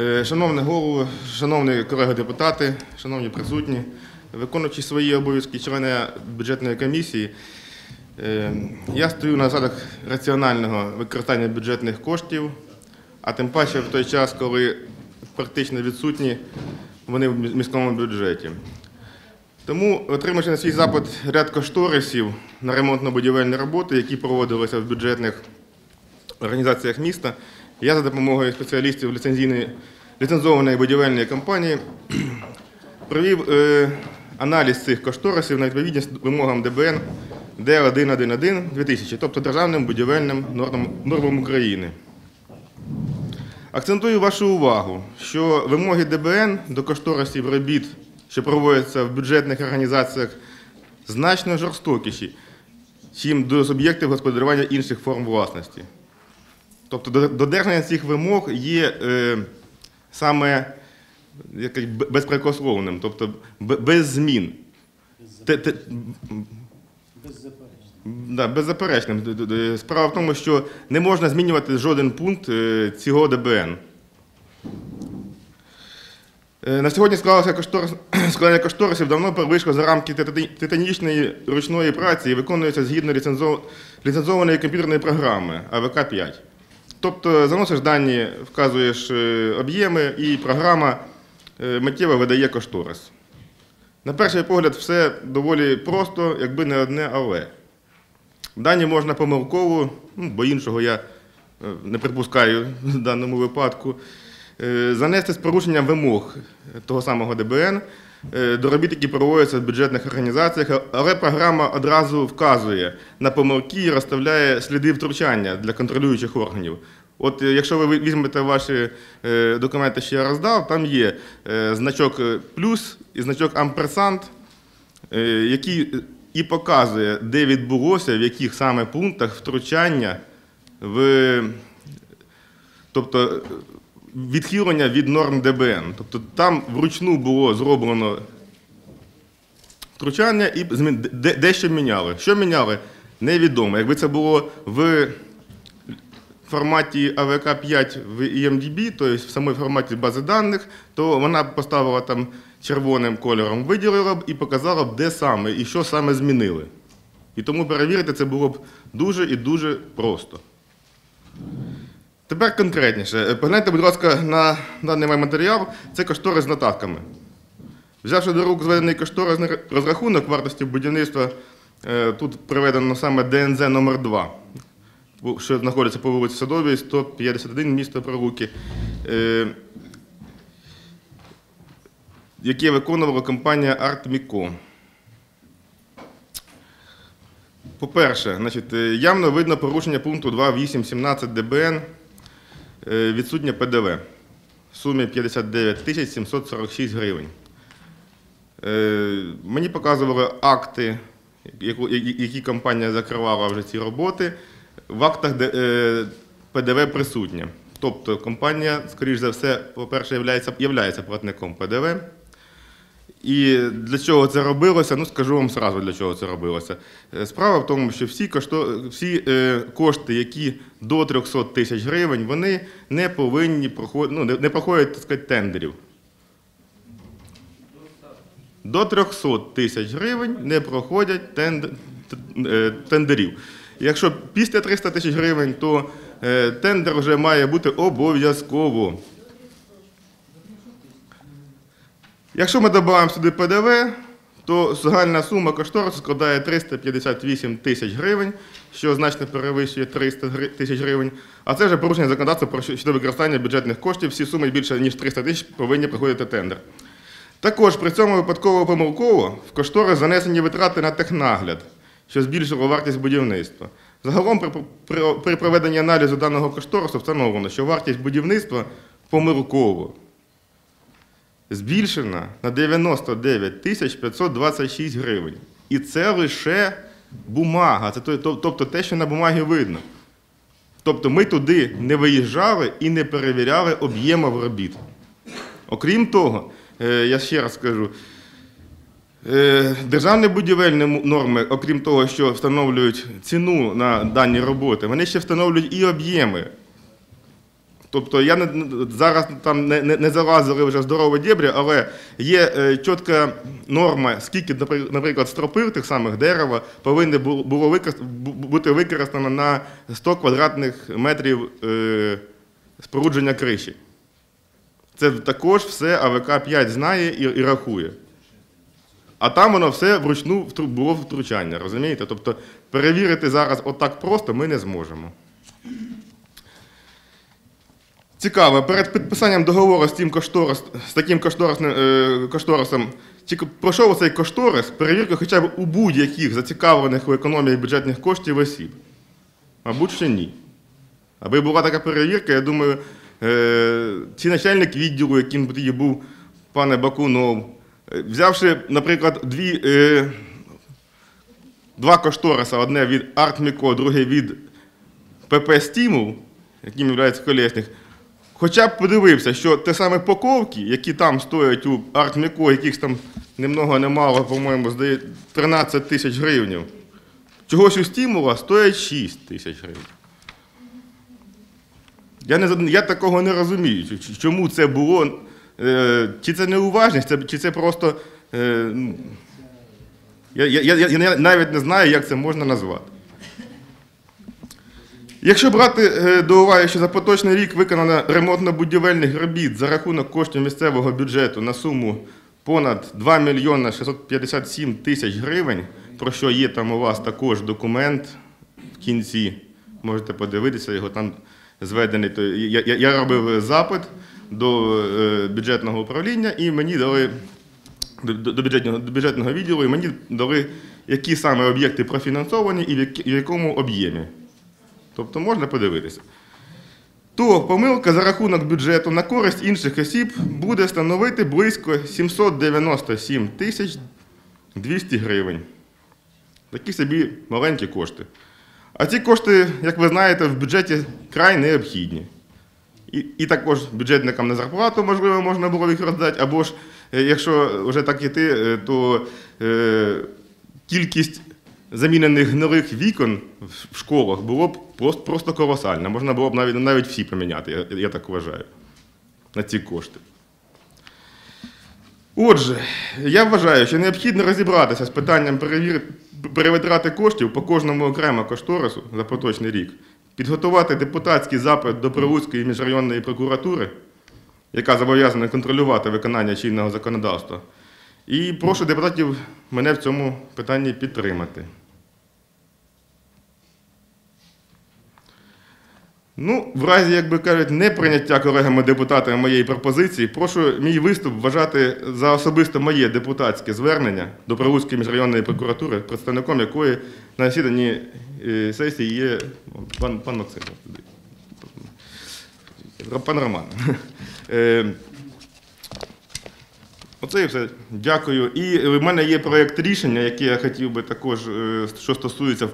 Е, Шановний голово, шановні колеги депутати, шановні присутні, виконуючи свої обов'язки члена бюджетної комісії, е, я стою на засадах раціонального використання бюджетних коштів, а тим паче в той час, коли практично відсутні вони в міському бюджеті. Тому, отримавши на свій запит ряд кошторисів на ремонтно-будівельні роботи, які проводилися в бюджетних організаціях міста, я за допомогою спеціалістів ліцензійної ліцензованої будівельної компанії провів е, аналіз цих кошторисів на відповідність вимогам ДБН Д111 2000, тобто Державним будівельним нормам, нормам України. Акцентую вашу увагу, що вимоги ДБН до кошторисів робіт, що проводяться в бюджетних організаціях, значно жорстокіші, чим до суб'єктів господарювання інших форм власності. Тобто додержання цих вимог є е, саме як безпрекословним, тобто без змін. Да, беззаперечним. Справа в тому, що не можна змінювати жоден пункт е, цього ДБН. Е, На сьогодні склалося кошторис, складання кошторисів давно вийшло за рамки титанічної ручної праці і виконується згідно ліцензованої комп'ютерної програми АВК-5. Тобто заносиш дані, вказуєш е, об'єми, і програма е, миттєво видає кошторис. На перший погляд, все доволі просто, якби не одне але. Дані можна помилково, ну, бо іншого я е, не припускаю в даному випадку, занести з порушенням вимог того самого ДБН до робіт, які проводяться в бюджетних організаціях, але програма одразу вказує на помилки і розставляє сліди втручання для контролюючих органів. От е, якщо ви візьмете ваші е, документи, що я роздав, там є е, значок е, плюс і значок амперсант, е, який і показує, де відбулося, в яких саме пунктах втручання в тобто е, відхилення від норм ДБН. Тобто там вручну було зроблено втручання і дещо міняли. Що міняли? Невідомо. Якби це було в форматі АВК-5 в EMDB, тобто в самому форматі бази даних, то вона б поставила там червоним кольором, виділила б і показала б, де саме і що саме змінили. І тому перевірити це було б дуже і дуже просто. Тепер конкретніше. Е, Погляньте, будь ласка, на даний матеріал. Це кошторис з нотатками. Взявши до рук зведений кошторисний розрахунок вартості будівництва, е, тут приведено саме ДНЗ номер 2 що знаходиться по вулиці Садовій, 151, місто Прилуки, е, яке виконувала компанія Артміко. По-перше, явно видно порушення пункту 2.8.17 ДБН, відсутнє ПДВ в сумі 59 тисяч 746 гривень. Е, Мені показували акти, які компанія закривала вже ці роботи. В актах е, ПДВ присутнє. Тобто компанія, скоріш за все, по-перше, являється платником ПДВ. І для чого це робилося? Ну, скажу вам сразу, для чого це робилося. Е, Справа в тому, що всі, кошто, всі е, кошти, які до 300 тисяч гривень, вони не повинні проходити, ну, не, проходять, так сказати, тендерів. До 300 тисяч гривень не проходять е, тендерів. Якщо після 300 тисяч гривень, то тендер вже має бути обов'язково. Якщо ми додаємо сюди ПДВ, то загальна сума кошторису складає 358 тисяч гривень, що значно перевищує 300 тисяч гривень. А це вже порушення законодавства про щодо використання бюджетних коштів. Всі суми більше ніж 300 тисяч повинні проходити тендер. Також при цьому випадково помилково в кошторис занесені витрати на технагляд, що збільшило вартість будівництва. Загалом при, при, при проведенні аналізу даного кошторису встановлено, що вартість будівництва помилково збільшена на 99 тисяч 526 гривень. І це лише бумага, це то- то- тобто те, що на бумагі видно. Тобто ми туди не виїжджали і не перевіряли об'ємів робіт. Окрім того, е, я ще раз скажу, е, державні будівельні норми, окрім того, що встановлюють ціну на дані роботи, вони ще встановлюють і об'єми Тобто я не, зараз там не, не, не залазили вже здорові дєбрі, але є е, чітка норма, скільки, наприклад, стропив тих самих дерева повинні бу- було бути використано на 100 квадратних метрів е, спорудження криші. Це також все АВК 5 знає і, і рахує. А там воно все вручну було втручання, розумієте? Тобто перевірити зараз отак просто ми не зможемо. Цікаво, перед підписанням договору з, тим кошторис, з таким е, кошторисом, чи пройшов цей кошторис перевірку хоча б у будь-яких зацікавлених у економії бюджетних коштів осіб? Мабуть, ще ні. Аби була така перевірка, я думаю, е, чи начальник відділу, яким тоді був пане Бакунов, е, взявши, наприклад, дві, е, два кошториса, одне від Артміко, друге від ПП Стімул, яким є колесник, хоча б подивився, що те саме паковки, які там стоять у Артміко, яких там немного немало, по-моєму, здає 13 тисяч гривень, чогось у стімула стоять 6 тисяч гривень. Я, не, я такого не розумію, чому це було. Е, чи це неуважність, чи це просто. Е, ну, я, я, я, я навіть не знаю, як це можна назвати. Якщо брати е, до уваги, що за поточний рік виконано ремонтно-будівельних робіт за рахунок коштів місцевого бюджету на суму понад 2 мільйона 657 тисяч гривень, про що є там у вас також документ в кінці, можете подивитися, його там зведений. Я, я, я робив запит до е, бюджетного управління і мені дали до, бюджетного, до бюджетного відділу, і мені дали, які саме об'єкти профінансовані і в якому об'ємі. Тобто можна подивитися. То помилка за рахунок бюджету на користь інших осіб буде становити близько 797 тисяч 200 гривень. Такі собі маленькі кошти. А ці кошти, як ви знаєте, в бюджеті край необхідні. І, і також бюджетникам на зарплату, можливо, можна було їх роздати, або ж, е, якщо вже так іти, е, то е, кількість замінених гнилих вікон в- школах було б просто, просто колосальна. Можна було б навіть, навіть всі поміняти, я, я так вважаю, на ці кошти. Отже, я вважаю, що необхідно розібратися з питанням перевитрати коштів по кожному окремо кошторису за поточний рік, підготувати депутатський запит до Прилуцької міжрайонної прокуратури, яка зобов'язана контролювати виконання чинного законодавства. І прошу депутатів мене в цьому питанні підтримати. Ну, в разі, як би кажуть, неприйняття колегами-депутатами моєї пропозиції, прошу мій виступ вважати за особисто моє депутатське звернення до Прилуцької міжрайонної прокуратури, представником якої на засіданні е, сесії є пан, пан Максим. Пан Роман. Е, Оце і все. Дякую. І в мене є проєкт рішення, який я хотів би також, е, що стосується,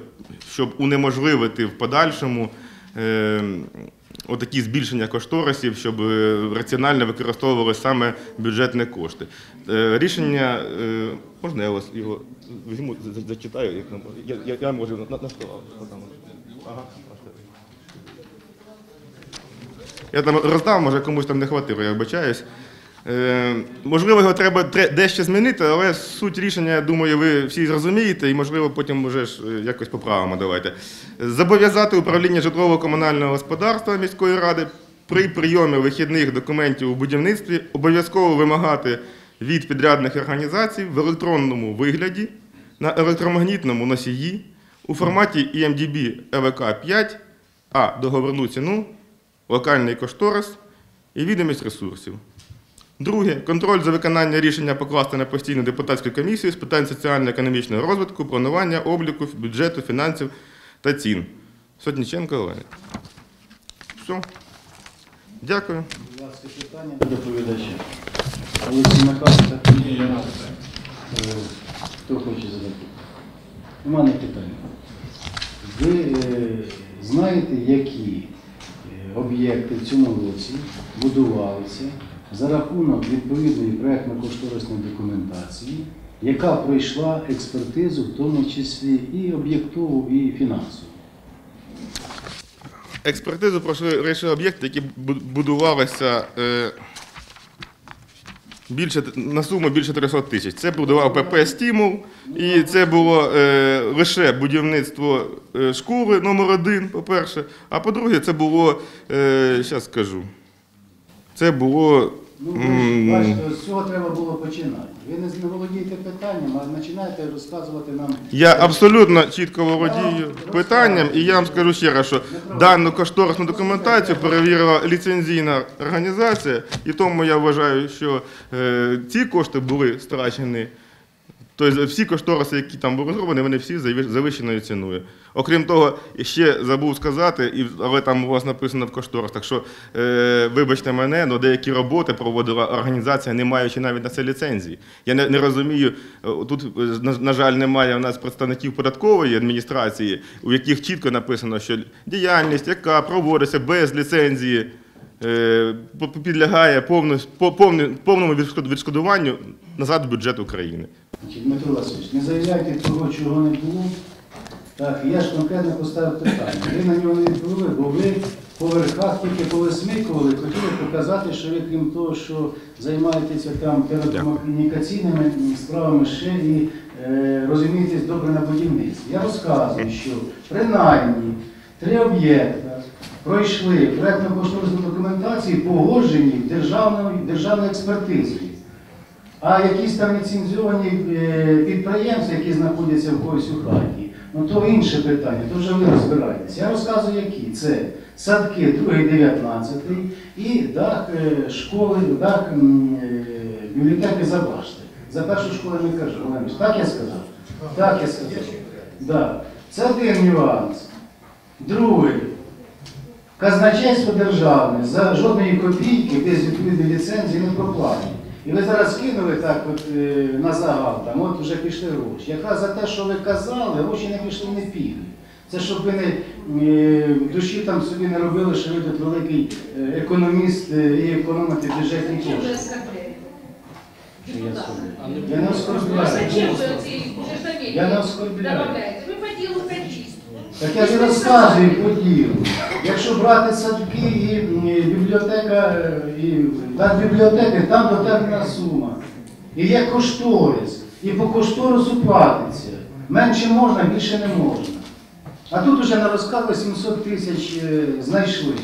щоб унеможливити в подальшому отакі збільшення кошторисів, щоб е, раціонально використовували саме бюджетні кошти. Е, Рішення, е, можна я вас його візьму, за- за- зачитаю? як нам- Я, я, можу на, на стол. Ага. Я там роздав, може комусь там не хватило, я вибачаюсь. Е, можливо, його треба дещо змінити, але суть рішення, я думаю, ви всі зрозумієте, і, можливо, потім вже ж е, якось поправимо. Давайте. Зобов'язати управління житлово-комунального господарства міської ради при прийомі вихідних документів у будівництві обов'язково вимагати від підрядних організацій в електронному вигляді на електромагнітному носії у форматі EMDB EVK 5 а договорну ціну, локальний кошторис і відомість ресурсів. Друге, контроль за виконання рішення покласти на постійну депутатську комісію з питань соціально-економічного розвитку, планування, обліку, бюджету, фінансів та цін. Сотніченко Олена. Все. Дякую. Будь ласка, питання до доповідача. Олексій Макаренко. Е, Хто хоче задати? У мене питання. Ви е, знаєте, які е, об'єкти в цьому році будувалися за рахунок відповідної проєктно-кошторисної документації, яка пройшла експертизу, в тому числі і об'єктову, і фінансову? експертизу пройшли речі об'єкти, які будувалися е, більше, на суму більше 300 тисяч. Це будував ПП «Стімул», і це було е, лише будівництво е, школи номер один, по-перше. А по-друге, це було, е, зараз скажу, це було. Ну, ви бачите, з цього треба було починати. Ви не не володієте питанням, а починаєте розказувати нам. Я абсолютно чітко володію питанням, і я вам скажу ще раз, що дану кошторисну документацію перевірила ліцензійна організація, і тому я вважаю, що е, ці кошти були страчені. Тобто всі кошториси, які там були зроблені, вони всі завищеною ціною. Окрім того, ще забув сказати, але там у вас написано в кошторисах, що е, вибачте мене, але деякі роботи проводила організація, не маючи навіть на це ліцензії. Я не, розумію, е, тут, е, на, жаль, немає у нас представників податкової адміністрації, у яких чітко написано, що діяльність, яка проводиться без ліцензії, е, підлягає повному відшкодуванню назад в бюджет України. Дмитро Васильович, не заявляйте того, чого не було. Так, я ж конкретно поставив питання. Ви на нього не відповіли, бо ви по верхах тільки повисмикували, хотіли показати, що ви, крім того, що займаєтеся там телекомунікаційними справами, ще і е, розумієтесь добре на будівництві. Я розказую, що принаймні три об'єкта пройшли проєктно-кошторисну документацію, погоджені державною державною експертизою. А якісь там ліцензіовані е, підприємства, які знаходяться в когось у хаті, ну то інше питання, то вже ви розбираєтесь. Я розказую, які. Це садки 2 19 і дах е, школи, дах е, бібліотеки Забашти. За першу школу не кажу, так я сказав? Так я сказав. Да. Це один нюанс. Другий. Казначейство державне за жодної копійки без відповідної ліцензії не проплатить. І ви зараз кинули так от, е, на загал, там, от вже пішли гроші. Якраз за те, що ви казали, гроші не пішли, не підуть. Це щоб ви не е, в душі там собі не робили, що ви тут великий е, економіст е, і економите бюджетні Зачем вы кошти. оскорбляете? Що я Депутата. оскорбляю? Я не Ну, оскорбляю. зачем вы эти утверждения Я не оскорбляю. добавляете? Так я ж розказую по ділу. Якщо брати садки і бібліотека, е, і бібліотеки, там дотепна сума. І є кошторис. І по кошторису платиться. Менше можна, більше не можна. А тут уже на розказу 700 тисяч е, знайшли.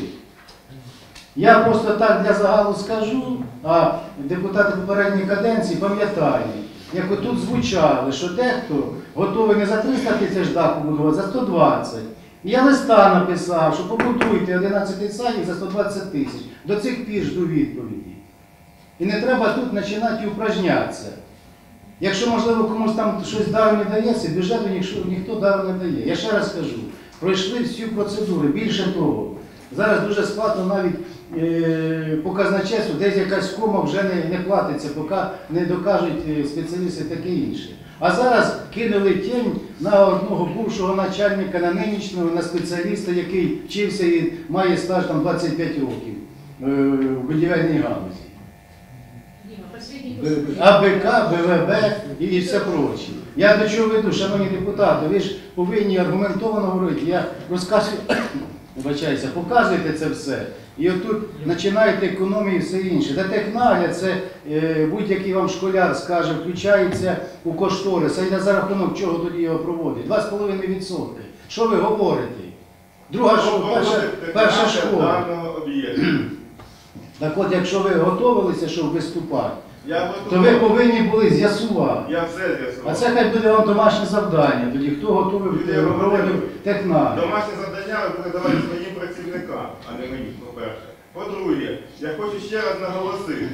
Я просто так для загалу скажу, а депутати попередньої каденції пам'ятають, як отут звучали, що дехто готовий не за 300 тисяч дах побудувати, за 120. І Я листа написав, що побудуйте 11 садів за 120 тисяч. До цих пір жду відповіді. І не треба тут починати упражнятися. Якщо, можливо, комусь там щось даром не дається, бюджету ніхто, ніхто даром не дає. Я ще раз кажу, пройшли всю процедуру. Більше того, зараз дуже складно навіть е, по десь якась кома вже не, не платиться, поки не докажуть е, спеціалісти таке інше. А зараз кинули тінь на одного бувшого начальника, на нинішнього, на спеціаліста, який вчився і має стаж там 25 років е, в будівельній галузі. АБК, БВБ і, і все проче. Я до чого веду, шановні депутати, ви ж повинні аргументовано говорити. Я розказую, вибачаюся, показуєте це все. І отут починаєте економію і все інше. Та технагляд, це е, будь-який вам школяр скаже, включається у кошторис, а й за рахунок чого тоді його проводить? 2,5%. Що ви говорите? Друга школа, перша, перша школа. Так от, якщо ви готувалися, щоб виступати, Я то ви повинні були з'ясувати. Я все з'ясував. А це хай буде вам домашнє завдання, тоді хто готовий проводив технагляд. Домашнє завдання ви передавайте своїм працівникам, а не мені. По-друге, я хочу ще раз наголосити,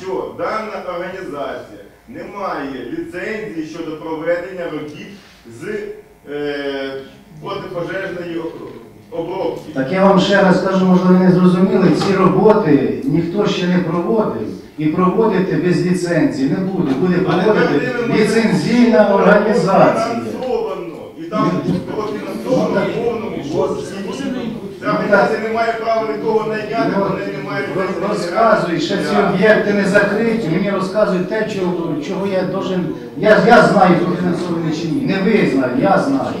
що дана організація не має ліцензії щодо проведення робіт з е, протипожежної обробки. Так я вам ще раз кажу, можливо, ви не зрозуміли, ці роботи ніхто ще не проводив. І проводити без ліцензії не буде. Буде проводити ліцензійна організація. профінансовано. І там профінансовано в повному обсязі. Ну, не має права нікого найняти, Ну, вони не мають роз- Розказують, що ці об'єкти не закриті, мені розказують те, чого, чого я должен. Я, я знаю, профінансований чи ні. Не ви знаєте, я знаю.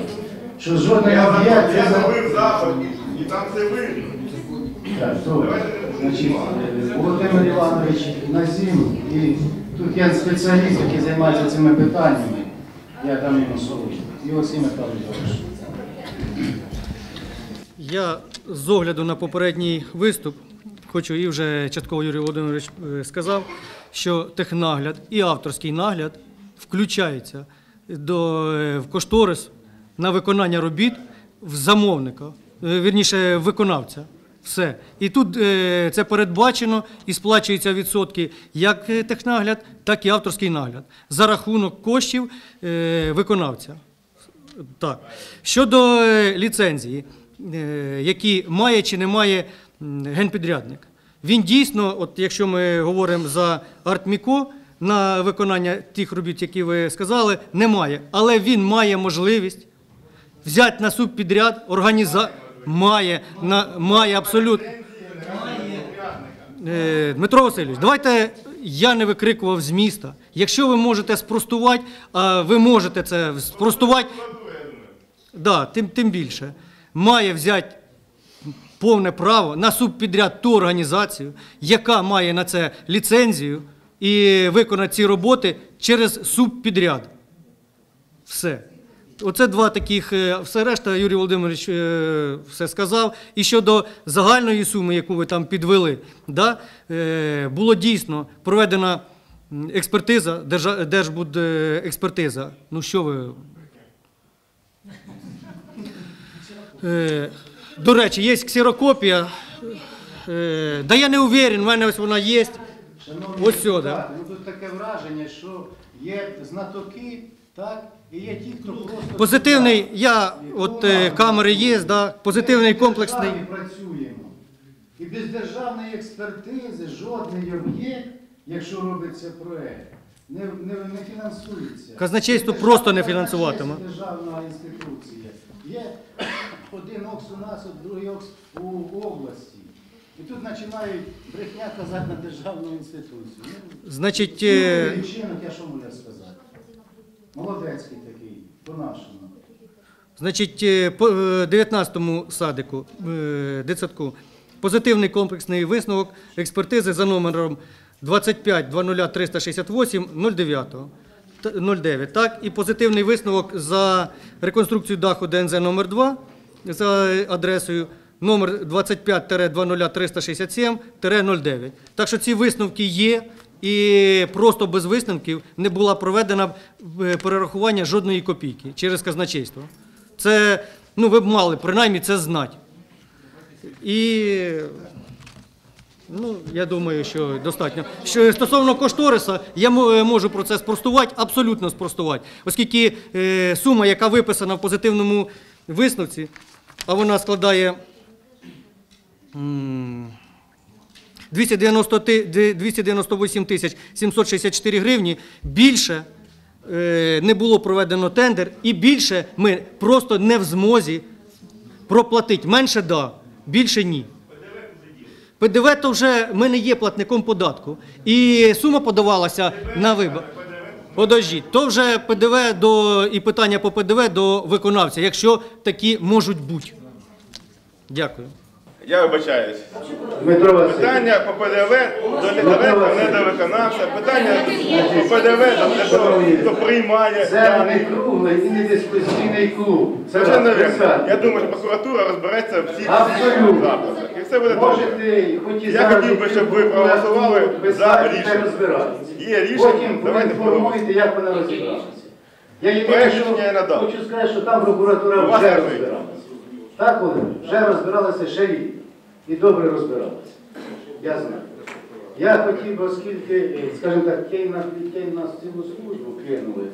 Що жодний Я об'єкт я зробив запит І там це. Так, добре. Значить, Володимир Іванович Назім, і тут є спеціаліст, який займається цими питаннями. Я дам йому слово. І Олексій Михайлович. Я з огляду на попередній виступ хочу і вже частково Юрій Володимирович е, сказав, що технагляд і авторський нагляд включається до, е, в кошторис на виконання робіт в замовника, е, вірніше виконавця. Все. І тут це передбачено і сплачуються відсотки як технагляд, так і авторський нагляд за рахунок коштів виконавця. Так. Щодо ліцензії, які має чи не має генпідрядник. Він дійсно, от якщо ми говоримо за Артміко, на виконання тих робіт, які ви сказали, немає. Але він має можливість взяти на субпідряд, організа... має, на... має абсолютно. Е, Дмитро Васильович, давайте я не викрикував з міста. Якщо ви можете спростувати, а ви можете це спростувати, да, тим, тим більше, має взяти повне право на субпідряд ту організацію, яка має на це ліцензію і виконати ці роботи через субпідряд. Все. Оце два таких, е, все решта, Юрій Володимирович е, все сказав. І щодо загальної суми, яку ви там підвели, да, е, було дійсно проведена експертиза, держбудекспертиза. Ну що ви. Е, До речі, є ксерокопія. Е, Да я не уверен, в мене ось вона є. Шановні Ось сюди. депутати, ну тут таке враження, що є знатоки, так, і є ті, хто просто... Позитивний, я, от е, камери є, да, позитивний комплексний. Ми в державі працюємо. І без державної експертизи жодний об'єкт, якщо робиться проект, не, не, не фінансується. Казначейство просто не державна фінансуватиме. Державна інституція. Є один ОКС у нас, другий ОКС у області. І тут починають брехня казати на державну інституцію. Ну, Значить, Ну, е, я що можу сказати? Молодецький такий, по-нашому. значить, е, по е, 19-му садику, е, дитсадку, позитивний комплексний висновок експертизи за номером 25 368 09. Т- 09. Так, і позитивний висновок за реконструкцію даху ДНЗ номер 2 за адресою номер 25-20367-09. Так що ці висновки є, і просто без висновків не була проведена е, перерахування жодної копійки через казначейство. Це, ну ви б мали принаймні це знати. І ну, я думаю, що достатньо. Що стосовно кошториса, я е, можу про це спростувати, абсолютно спростувати, оскільки е, сума, яка виписана в позитивному висновці, а вона складає м, 290 ти- дві- 298 тисяч 764 гривні, більше е, не було проведено тендер, і більше ми просто не в змозі проплатити. Менше да, більше ні. ПДВ то вже ми не є платником податку. І сума подавалася на вибор. Подождіть, то вже ПДВ до і питання по ПДВ до виконавця, якщо такі можуть бути. Дякую. Я вибачаюсь. Дмитро Питання по ПДВ до лідовецтва, не до виконавця. Питання по ПДВ до те, що хто приймає. Це не круглий і не дискусійний клуб. Це раз, вірно. Я думаю, що прокуратура розбереться в всіх Абсолютно. запитах. І все буде добре. Можете, хоч і Я хотів би, щоб ви проголосували за рішення. Є рішення, давайте поінформуйте, як вона розібралася. Я надав. хочу сказати, що там прокуратура вже не розбиралася. Так, Володимир? Вже розбиралася ще рік. І добре розбиралася. Я знаю. Я хотів би, оскільки, е, скажімо так, кей на, кей нас цілу службу кинули,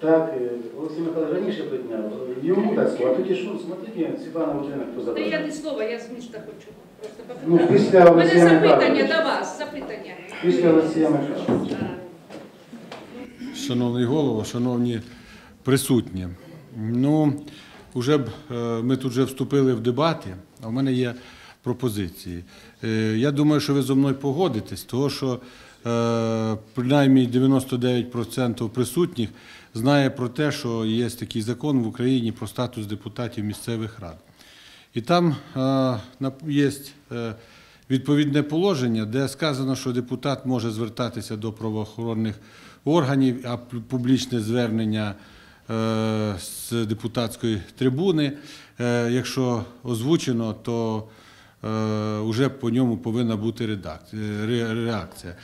так, е, Олексій Михайлович раніше підняв, йому так сказав, а тоді що, смотрите, Світлана Володимирівна, хто Та я не слово, я з міста хочу. Просто Ну, попитати. після У мене Олексія запитання Михайловича. до вас, запитання. Після Олексія Михайловича. Шановний голово, шановні присутні. Ну, вже б е, ми тут вже вступили в дебати, а в мене є пропозиції. Е, Я думаю, що ви зі мною погодитесь, тому що е, принаймні 99% присутніх знає про те, що є такий закон в Україні про статус депутатів місцевих рад. І там є відповідне положення, де сказано, що депутат може звертатися до правоохоронних органів, а публічне звернення з депутатської трибуни, е, якщо озвучено, то вже по ньому повинна бути реакція.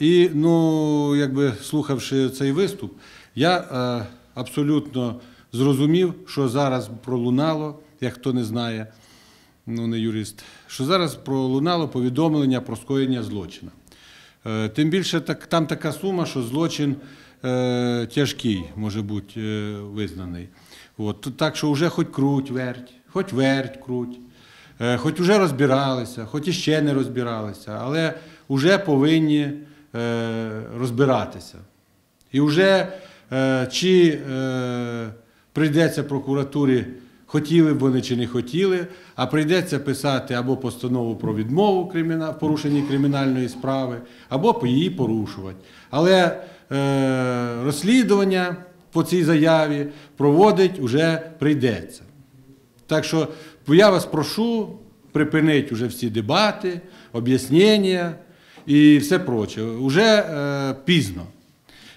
І ну, якби слухавши цей виступ, я е, абсолютно зрозумів, що зараз пролунало, як хто не знає, ну не юрист, що зараз пролунало повідомлення про скоєння злочину. Е, Тим більше там така сума, що злочин е, тяжкий може бути е, визнаний. Так що вже хоч круть, верть, хоч верть, круть, хоч вже розбиралися, хоч іще не розбиралися, але вже повинні розбиратися. І вже чи прийдеться прокуратурі, хотіли б вони чи не хотіли, а прийдеться писати або постанову про відмову в порушенні кримінальної справи, або її порушувати. Але е, розслідування по цій заяві проводить уже прийдеться. Так що я вас прошу припинити вже всі дебати, об'яснення і все проче. Уже е, пізно.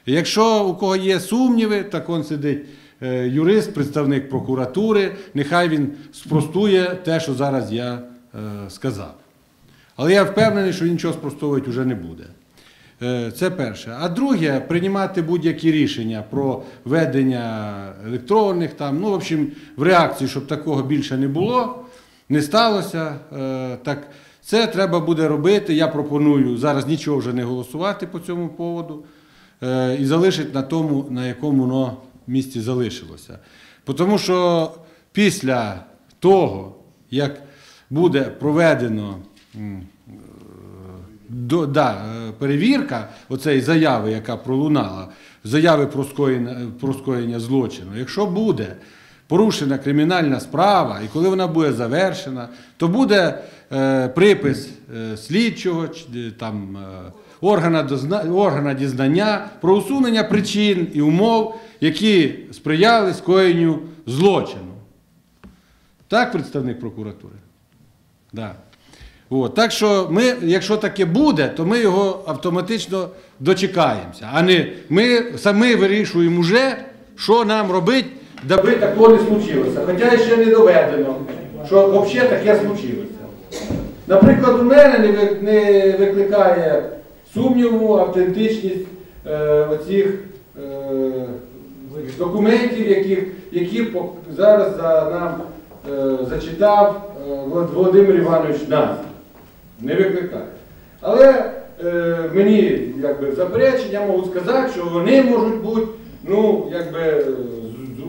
Якщо у кого є сумніви, так он сидить юрист, представник прокуратури, нехай він спростує те, що зараз я е, сказав. Але я впевнений, що він нічого спростовувати вже не буде. Е, Це перше. А друге, приймати будь-які рішення про ведення електронних там, ну, в общем, в реакції, щоб такого більше не було, не сталося. е, Так це треба буде робити. Я пропоную зараз нічого вже не голосувати по цьому поводу е, і залишити на тому, на якому воно місці залишилося. Тому що після того, як буде проведено до, да, е, перевірка оцеї заяви, яка пролунала, заяви про скоєння, про скоєння злочину, якщо буде порушена кримінальна справа, і коли вона буде завершена, то буде е, припис е, слідчого е, там, е, органа, органа дізнання про усунення причин і умов, які сприяли скоєнню злочину. Так, представник прокуратури? Да. От. Так що ми, якщо таке буде, то ми його автоматично дочекаємося. А не ми самі вирішуємо вже, що нам робити, даби такого не случилося. Хоча ще не доведено, що взагалі таке случилося. Наприклад, у мене не, не викликає сумніву автентичність е, оцих е, документів, яких, які зараз за, нам е, зачитав Володимир Іванович нас. Не викликає. Але мені якби, заперечення можуть сказати, що вони можуть бути ну,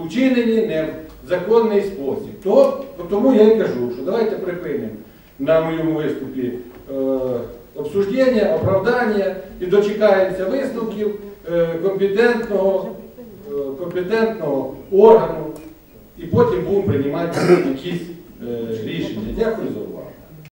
учинені не в законний спосіб. То, тому я і кажу, що давайте припинимо на моєму виступі обсуждення, оправдання і дочекаємося висновків е, компетентного, е, компетентного органу і потім будемо приймати якісь е, рішення. Дякую за увагу.